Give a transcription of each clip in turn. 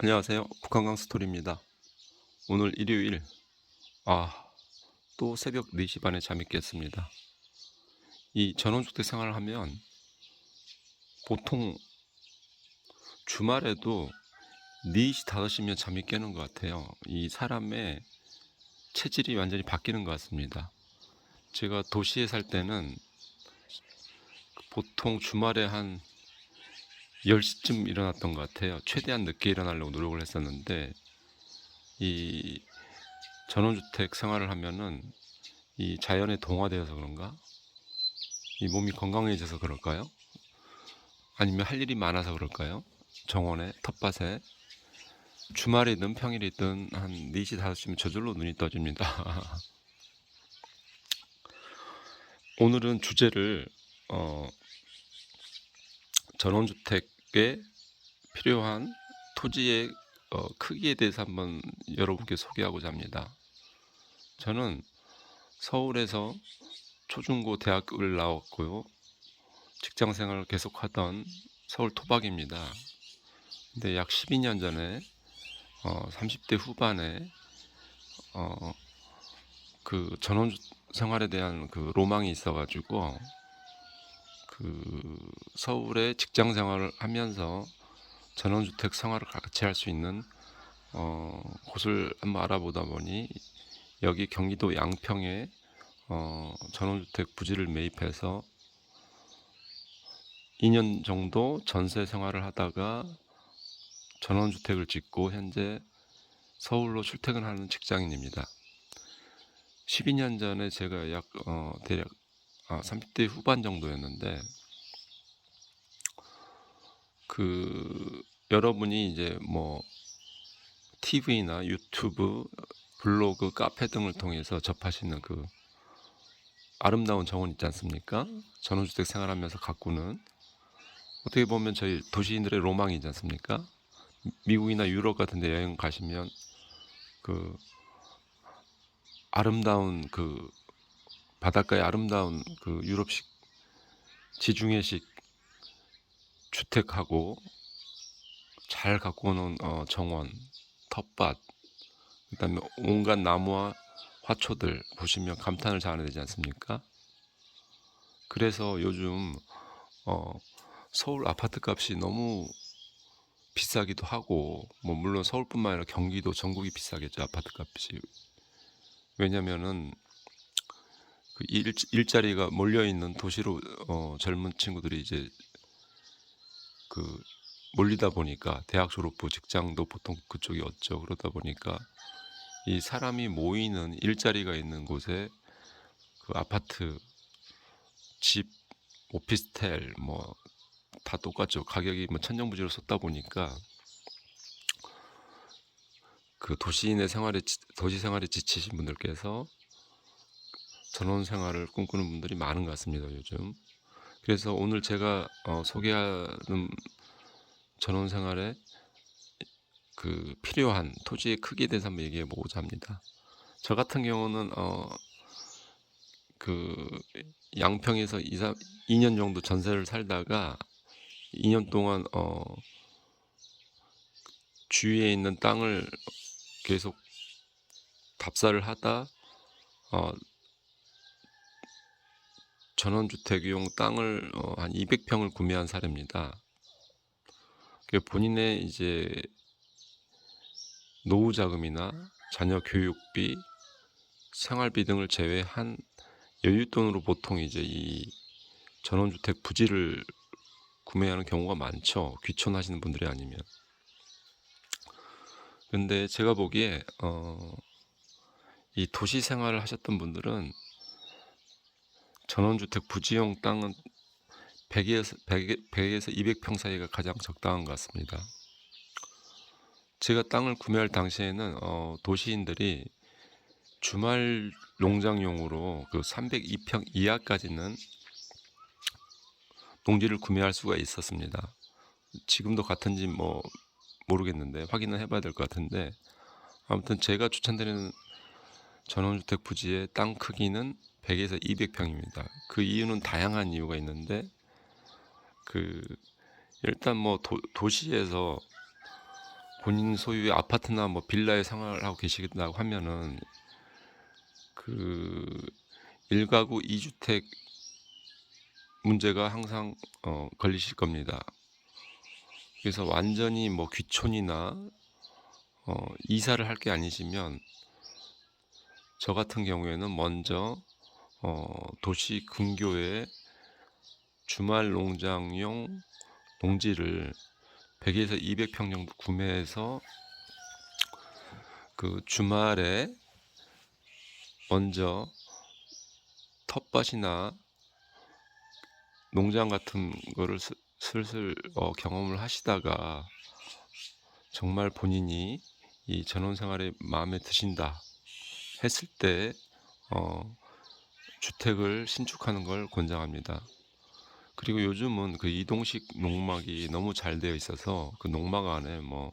안녕하세요. 북한강 스토리입니다. 오늘 일요일, 아, 또 새벽 4시 반에 잠이 깼습니다. 이 전원주택 생활을 하면 보통 주말에도 4시, 5시면 잠이 깨는 것 같아요. 이 사람의 체질이 완전히 바뀌는 것 같습니다. 제가 도시에 살 때는 보통 주말에 한 10시쯤 일어났던 것 같아요. 최대한 늦게 일어나려고 노력을 했었는데, 이 전원주택 생활을 하면은 이 자연에 동화되어서 그런가? 이 몸이 건강해져서 그럴까요? 아니면 할 일이 많아서 그럴까요? 정원에, 텃밭에. 주말이든 평일이든 한 4시, 5시면 저절로 눈이 떠집니다. 오늘은 주제를, 어, 전원주택에 필요한 토지의 어, 크기에 대해서 한번 여러분께 소개하고자 합니다. 저는 서울에서 초중고 대학교를 나왔고요. 직장 생활을 계속하던 서울 토박입니다. 근데 약 12년 전에 어, 30대 후반에 어, 그 전원 생활에 대한 그 로망이 있어가지고 그 서울에 직장 생활을 하면서 전원주택 생활을 같이 할 수 있는 어, 곳을 한번 알아보다 보니 여기 경기도 양평에 어, 전원주택 부지를 매입해서 2년 정도 전세 생활을 하다가 전원주택을 짓고 현재 서울로 출퇴근하는 직장인입니다. 12년 전에 제가 약 어, 대략 아, 30대 후반 정도였는데 그 여러분이 이제 뭐 TV나 유튜브, 블로그, 카페 등을 통해서 접하시는 그 아름다운 정원 있지 않습니까? 전원주택 생활하면서 가꾸는 어떻게 보면 저희 도시인들의 로망이지 않습니까? 미국이나 유럽 같은 데 여행 가시면 그 아름다운 그 바닷가의 아름다운 그 유럽식 지중해식 주택하고 잘 갖고 오는 어, 정원, 텃밭, 그다음에 온갖 나무와 화초들 보시면 감탄을 자아내야 되지 않습니까? 그래서 요즘 어, 서울 아파트 값이 너무 비싸기도 하고 뭐 물론 서울뿐만 아니라 경기도 전국이 비싸겠죠 아파트 값이 왜냐면은 그 일, 일자리가 몰려 있는 도시로 어, 젊은 친구들이 이제 그 몰리다 보니까 대학 졸업 후 직장도 보통 그쪽이 없죠. 그러다 보니까 이 사람이 모이는 일자리가 있는 곳에 그 아파트, 집, 오피스텔 뭐 다 똑같죠. 가격이 뭐 천정부지로 쏟다 보니까 그 도시인의 생활에 지- 도시 생활에 지치신 분들께서 전원 생활을 꿈꾸는 분들이 많은 것 같습니다. 요즘. 그래서 오늘 제가 어, 소개하는 전원 생활에 그 필요한 토지의 크기에 대해서 한번 얘기해 보고자 합니다. 저 같은 경우는 어, 그 양평에서 2, 3, 2년 정도 전세를 살다가 2년 동안 어, 주위에 있는 땅을 계속 답사를 하다 어, 전원주택용 땅을 어, 한 200평을 구매한 사례입니다. 그 본인의 이제 노후 자금이나 자녀 교육비, 생활비 등을 제외한 여윳돈으로 보통 이제 이 전원주택 부지를 구매하는 경우가 많죠. 귀촌하시는 분들이 아니면. 근데 제가 보기에 어, 이 도시 생활을 하셨던 분들은 전원주택 부지용 땅은 100에서, 100, 100에서 200평 사이가 가장 적당한 것 같습니다. 제가 땅을 구매할 당시에는 어, 도시인들이 주말 농장용으로 그 302평 이하까지는 농지를 구매할 수가 있었습니다. 지금도 같은지 뭐 모르겠는데 확인을 해봐야 될 것 같은데 아무튼 제가 추천드리는 전원주택 부지의 땅 크기는 100에서 200평입니다. 그 이유는 다양한 이유가 있는데 그 일단 뭐 도, 도시에서 본인 소유의 아파트나 뭐 빌라에 생활을 하고 계시다고 하면은 그 일가구 2주택 문제가 항상 어, 걸리실 겁니다. 그래서 완전히 뭐 귀촌이나 어, 이사를 할 게 아니시면 저 같은 경우에는 먼저 어, 도시 근교에 주말 농장용 농지를 100에서 200평 정도 구매해서 그 주말에 먼저 텃밭이나 농장 같은 거를 스- 슬슬 어, 경험을 하시다가 정말 본인이 이 전원 생활에 마음에 드신다 했을 때 어, 주택을 신축하는 걸 권장합니다. 그리고 요즘은 그 이동식 농막이 너무 잘 되어 있어서 그 농막 안에 뭐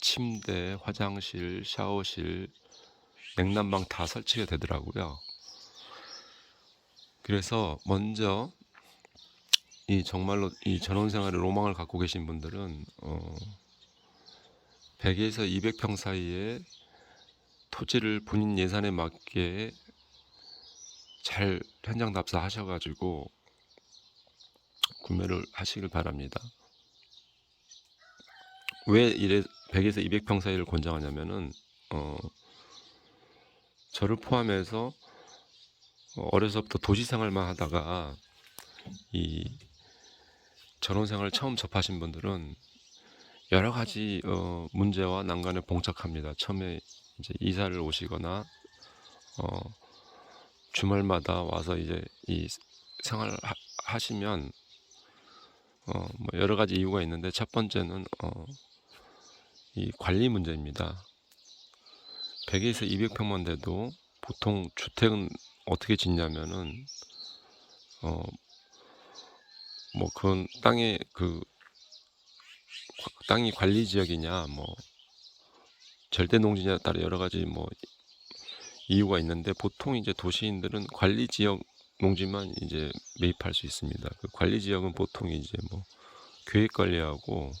침대, 화장실, 샤워실, 냉난방 다 설치가 되더라고요. 그래서 먼저 이 정말로 이 전원 생활의 로망을 갖고 계신 분들은 어 100에서 200평 사이에 토지를 본인 예산에 맞게 잘 현장 답사 하셔가지고 구매를 하시길 바랍니다. 왜 이래 100에서 200평 사이를 권장하냐면은 어 저를 포함해서 어, 어려서부터 도시 생활만 하다가 이 전원 생활을 처음 접하신 분들은 여러 가지 어, 문제와 난관에 봉착합니다. 처음에 이제 이사를 오시거나 어, 주말마다 와서 이제 이 생활을 하, 하시면 어, 뭐 여러 가지 이유가 있는데 첫 번째는 어, 이 관리 문제입니다. 100에서 200평만 돼도 보통 주택은 어떻게 짓냐면은 어 뭐 그건 땅의 그 과- 땅이 관리 지역이냐 뭐 절대 농지냐에 따라 여러 가지 뭐 이유가 있는데 보통 이제 도시인들은 관리 지역 농지만 이제 매입할 수 있습니다. 그 관리 지역은 보통 이제 뭐 계획 관리하고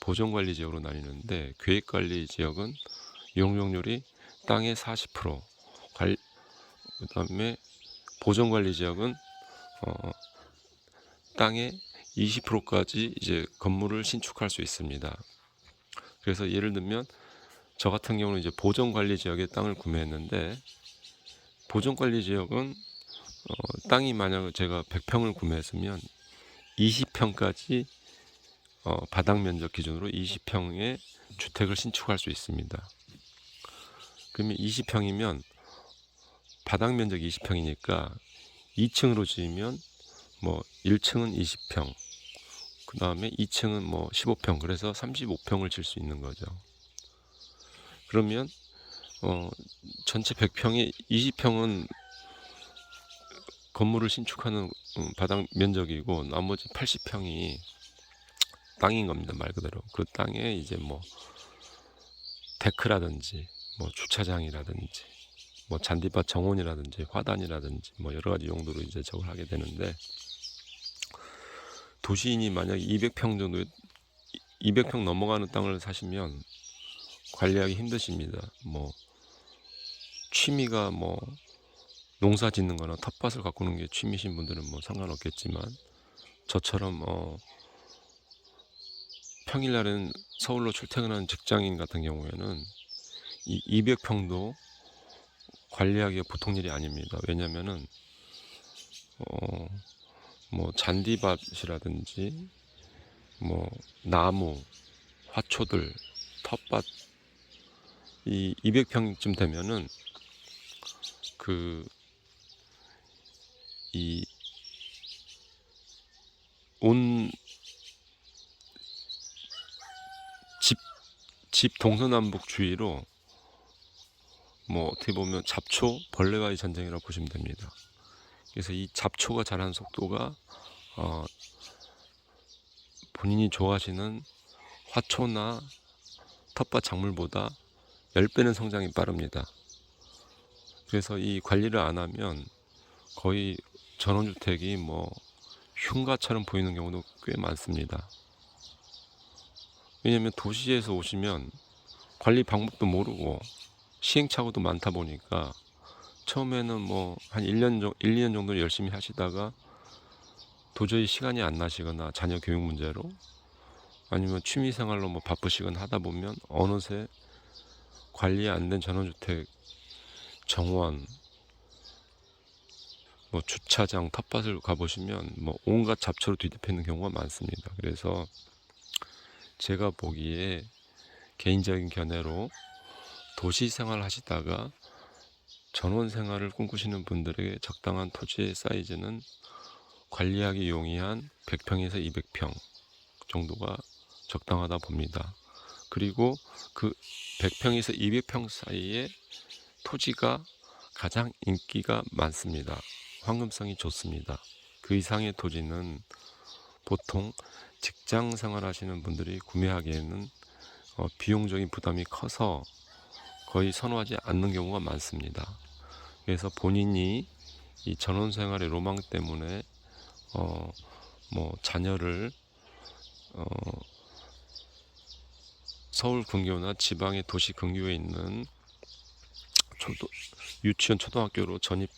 보존 관리 지역으로 나뉘는데 계획 관리 지역은 이용률이 땅의 40%, 관 그다음에 보존 관리 지역은 어, 땅의 20%까지 이제 건물을 신축할 수 있습니다. 그래서 예를 들면 저 같은 경우는 이제 보존 관리 지역에 땅을 구매했는데 보존 관리 지역은 어, 땅이 만약 제가 100평을 구매했으면 20평까지 어, 바닥 면적 기준으로 20평의 주택을 신축할 수 있습니다. 그러면 20평이면 바닥 면적 20평이니까 2층으로 지으면 뭐 1층은 20평, 그 다음에 2층은 뭐 15평, 그래서 35평을 질 수 있는 거죠. 그러면 어, 전체 100평에 20평은 건물을 신축하는 음, 바닥 면적이고 나머지 80평이 땅인 겁니다 말 그대로. 그 땅에 이제 뭐 데크라든지 뭐 주차장이라든지 뭐 잔디밭 정원이라든지 화단이라든지 뭐 여러 가지 용도로 이제 저걸 하게 되는데 도시인이 만약 200평 정도 200평 넘어가는 땅을 사시면 관리하기 힘드십니다. 뭐 취미가 뭐 농사 짓는 거나 텃밭을 가꾸는 게 취미신 분들은 뭐 상관없겠지만 저처럼 어 평일날은 서울로 출퇴근하는 직장인 같은 경우에는 이 200평도 관리하기가 보통 일이 아닙니다. 왜냐면은 어, 뭐 잔디밭이라든지 뭐 나무, 화초들, 텃밭 이 200평쯤 되면은 그 이온 집, 집 동서남북 주위로 뭐 어떻게 보면 잡초, 벌레와의 전쟁이라고 보시면 됩니다. 그래서 이 잡초가 자라는 속도가 어, 본인이 좋아하시는 화초나 텃밭 작물보다 10배는 성장이 빠릅니다. 그래서 이 관리를 안 하면 거의 전원주택이 뭐 흉가처럼 보이는 경우도 꽤 많습니다. 왜냐면 도시에서 오시면 관리 방법도 모르고 시행착오도 많다 보니까 처음에는 뭐 한 1년 정도, 1, 2년 정도 열심히 하시다가 도저히 시간이 안 나시거나 자녀 교육 문제로 아니면 취미 생활로 뭐 바쁘시거나 하다 보면 어느새 관리 안 된 전원주택 정원 뭐 주차장 텃밭을 가보시면 뭐 온갖 잡초로 뒤덮여 있는 경우가 많습니다. 그래서 제가 보기에 개인적인 견해로 도시 생활 하시다가 전원 생활을 꿈꾸시는 분들에게 적당한 토지의 사이즈는 관리하기 용이한 100평에서 200평 정도가 적당하다 봅니다. 그리고 그 100평에서 200평 사이에 토지가 가장 인기가 많습니다. 황금성이 좋습니다. 그 이상의 토지는 보통 직장 생활하시는 분들이 구매하기에는 어, 비용적인 부담이 커서 거의 선호하지 않는 경우가 많습니다. 그래서 본인이 이 전원 생활의 로망 때문에 어, 뭐 자녀를 어, 서울 근교나 지방의 도시 근교에 있는 초도, 유치원 초등학교로 전입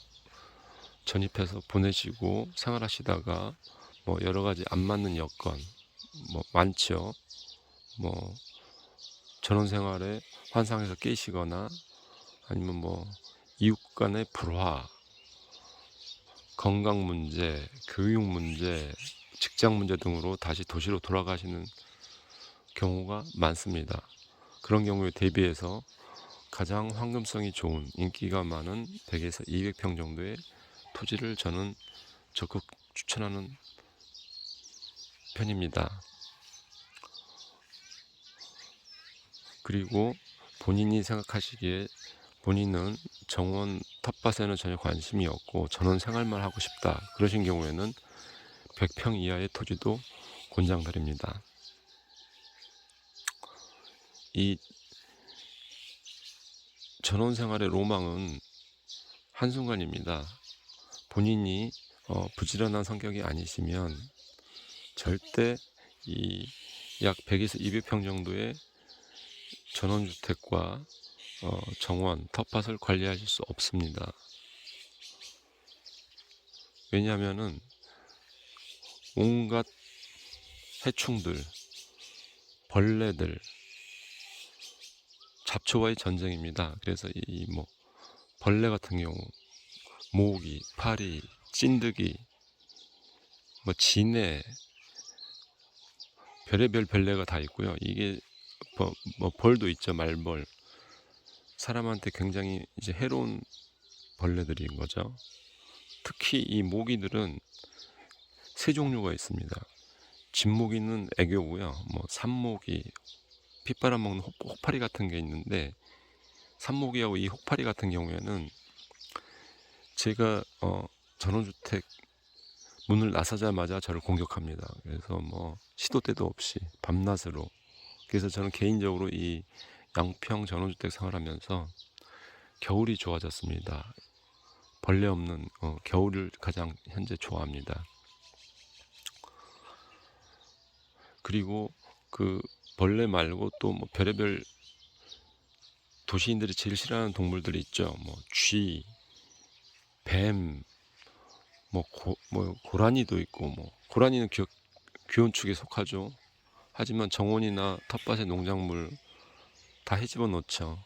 전입해서 보내시고 생활하시다가 뭐 여러 가지 안 맞는 여건 뭐 많죠. 뭐 전원 생활에 환상에서 깨시거나 아니면 뭐 이웃 간의 불화, 건강 문제, 교육 문제, 직장 문제 등으로 다시 도시로 돌아가시는 경우가 많습니다. 그런 경우에 대비해서 가장 황금성이 좋은 인기가 많은 100에서 200평 정도의 토지를 저는 적극 추천하는 편입니다. 그리고 본인이 생각하시기에 본인은 정원 텃밭에는 전혀 관심이 없고 전원 생활만 하고 싶다. 그러신 경우에는 100평 이하의 토지도 권장드립니다. 이 전원 생활의 로망은 한순간입니다. 본인이 어, 부지런한 성격이 아니시면 절대 이 약 100에서 200평 정도의 전원주택과 어, 정원, 텃밭을 관리하실 수 없습니다. 왜냐하면은 온갖 해충들, 벌레들, 잡초와의 전쟁입니다. 그래서 이 뭐 벌레 같은 경우 모기, 파리, 찐득이, 뭐 진해, 별의별 벌레가 다 있고요. 이게 뭐, 뭐 벌도 있죠, 말벌. 사람한테 굉장히 이제 해로운 벌레들인 거죠. 특히 이 모기들은 세 종류가 있습니다. 진모기는 애교고요. 뭐 산모기, 핏바람 먹는 혹, 혹파리 같은 게 있는데 산모기하고 이 혹파리 같은 경우에는 제가 어, 전원주택 문을 나서자마자 저를 공격합니다. 그래서 뭐 시도 때도 없이 밤낮으로 그래서 저는 개인적으로 이 양평 전원주택 생활하면서 겨울이 좋아졌습니다. 벌레 없는 어, 겨울을 가장 현재 좋아합니다. 그리고 그 벌레 말고 또 뭐 별의별 도시인들이 제일 싫어하는 동물들이 있죠. 뭐 쥐, 뱀, 뭐, 고, 뭐 고라니도 있고 뭐 고라니는 귀, 귀여운 축에 속하죠. 하지만 정원이나 텃밭의 농작물 다 해집어 놓죠.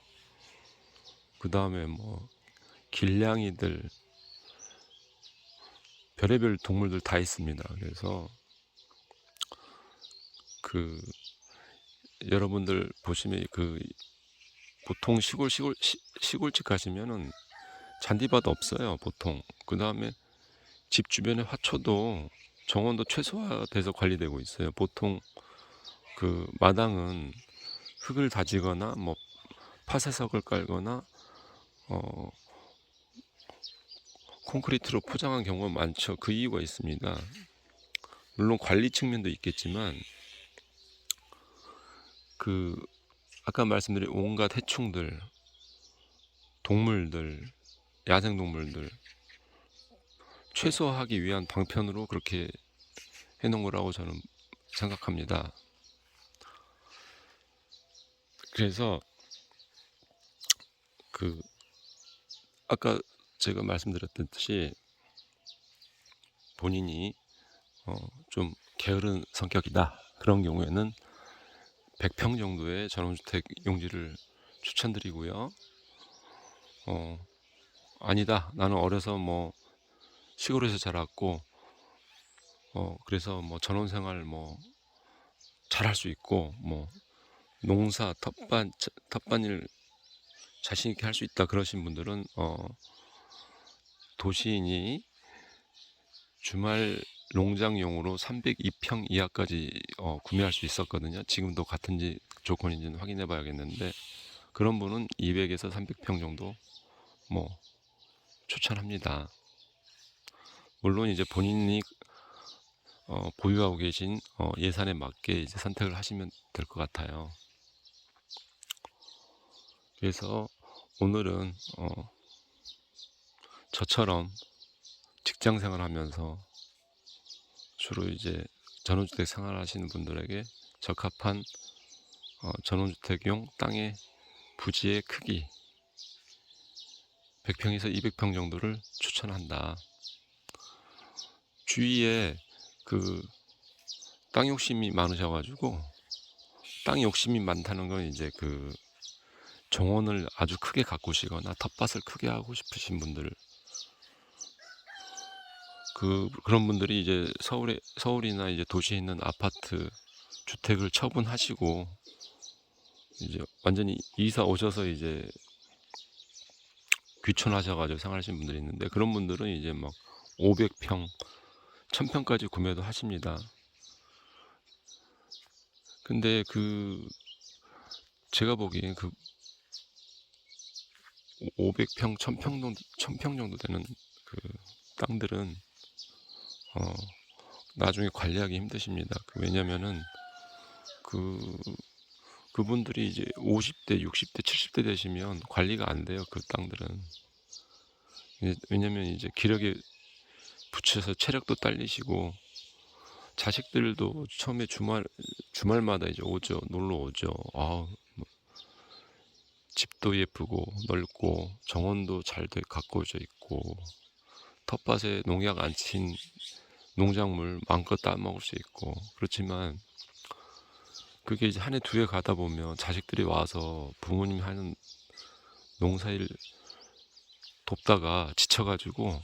그 다음에 뭐 길냥이들 별의별 동물들 다 있습니다. 그래서 그 여러분들 보시면 그 보통 시골 시골 시, 시골집 가시면은 잔디밭 없어요 보통. 그 다음에 집 주변의 화초도 정원도 최소화돼서 관리되고 있어요. 보통 그 마당은 흙을 다지거나 뭐 파쇄석을 깔거나 어 콘크리트로 포장한 경우가 많죠. 그 이유가 있습니다. 물론 관리 측면도 있겠지만 그 아까 말씀드린 온갖 해충들, 동물들, 야생 동물들 최소화하기 위한 방편으로 그렇게 해놓은 거라고 저는 생각합니다. 그래서 그 아까 제가 말씀드렸듯이 본인이 어, 좀 게으른 성격이다 그런 경우에는 100평 정도의 전원주택 용지를 추천드리고요. 어, 아니다. 나는 어려서 뭐 시골에서 자랐고 어, 그래서 뭐 전원 생활 뭐 잘할 수 있고 뭐 농사 텃밭 텃밭일 자신 있게 할 수 있다 그러신 분들은 어, 도시인이 주말 농장용으로 302평 이하까지 어, 구매할 수 있었거든요. 지금도 같은지 조건인지는 확인해 봐야겠는데 그런 분은 200에서 300평 정도 뭐 추천합니다. 물론 이제 본인이 어, 보유하고 계신 어, 예산에 맞게 이제 선택을 하시면 될 것 같아요. 그래서 오늘은 어, 저처럼 직장 생활하면서 주로 이제 전원주택 생활하시는 분들에게 적합한 어, 전원주택용 땅의 부지의 크기 100평에서 200평 정도를 추천한다. 주위에 그 땅 욕심이 많으셔가지고 땅 욕심이 많다는 건 이제 그 정원을 아주 크게 가꾸시거나 텃밭을 크게 하고 싶으신 분들 그 그런 분들이 이제 서울에 서울이나 이제 도시에 있는 아파트 주택을 처분하시고 이제 완전히 이사 오셔서 이제 귀촌하셔가지고 생활하시는 분들이 있는데 그런 분들은 이제 막 500평, 1000평까지 구매도 하십니다. 근데 그 제가 보기엔 그 500평, 1000평 정도, 1000평 정도 되는 그 땅들은 어 나중에 관리하기 힘드십니다. 그 왜냐면은 그 그분들이 이제 50대, 60대, 70대 되시면 관리가 안 돼요. 그 땅들은. 이제 왜냐면 이제 기력에 붙여서 체력도 딸리시고 자식들도 처음에 주말 주말마다 이제 오죠. 놀러 오죠. 아, 뭐 집도 예쁘고 넓고 정원도 잘 돼 가꾸어져 있고 텃밭에 농약 안 친 농작물 마음껏 따먹을 수 있고 그렇지만 그게 이제 한 해 두 해 가다 보면 자식들이 와서 부모님이 하는 농사일 돕다가 지쳐가지고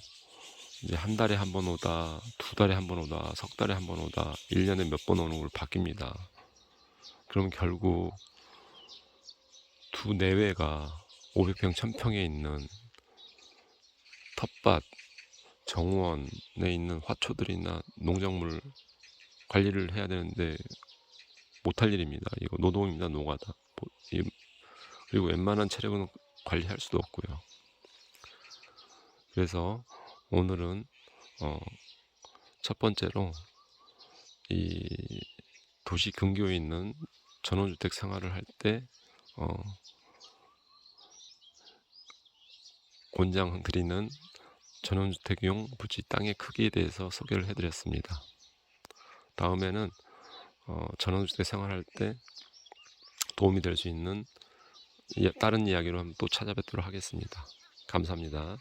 이제 한 달에 한 번 오다, 두 달에 한 번 오다, 석 달에 한 번 오다, 1년에 몇 번 오는 걸 바뀝니다. 그럼 결국 두 내외가 500평, 1000평에 있는 텃밭, 정원에 있는 화초들이나 농작물 관리를 해야 되는데 못할 일입니다. 이거 노동입니다. 노가다. 뭐, 그리고 웬만한 체력은 관리할 수도 없고요. 그래서 오늘은 어, 첫 번째로 이 도시 근교에 있는 전원주택 생활을 할때 어, 권장 드리는 전원주택용 부지 땅의 크기에 대해서 소개를 해드렸습니다. 다음에는 어, 전원주택 생활할 때 도움이 될 수 있는 다른 이야기로 한번 또 찾아뵙도록 하겠습니다. 감사합니다.